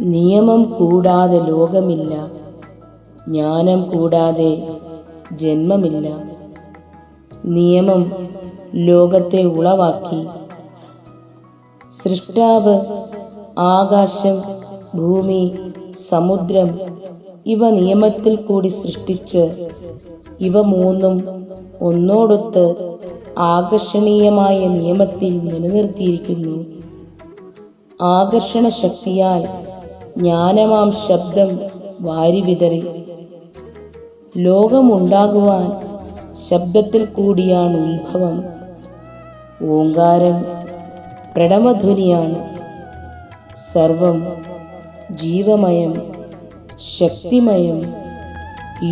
നിയമം കൂടാതെ ലോകമില്ല. ജ്ഞാനം കൂടാതെ ജന്മമില്ല. നിയമം ലോകത്തെ ഉളവാക്കി. സൃഷ്ടാവ് ആകാശം ഭൂമി സമുദ്രം ഇവ നിയമത്തിൽ കൂടി സൃഷ്ടിച്ച് ഇവ മൂന്നും ഒന്നോടൊത്ത് ആകർഷണീയമായ നിയമത്തിൽ നിലനിർത്തിയിരിക്കുന്നു. ആകർഷണ ശക്തിയാൽ ജ്ഞാനമാം ശബ്ദം വാരിവിതറി ലോകമുണ്ടാകുവാൻ ശബ്ദത്തിൽ കൂടിയാണ് ഉത്ഭവം. ഓങ്കാരം പ്രണമധ്വനിയാണ്. സർവം ജീവമയം ശക്തിമയം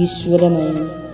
ഈശ്വരമയം.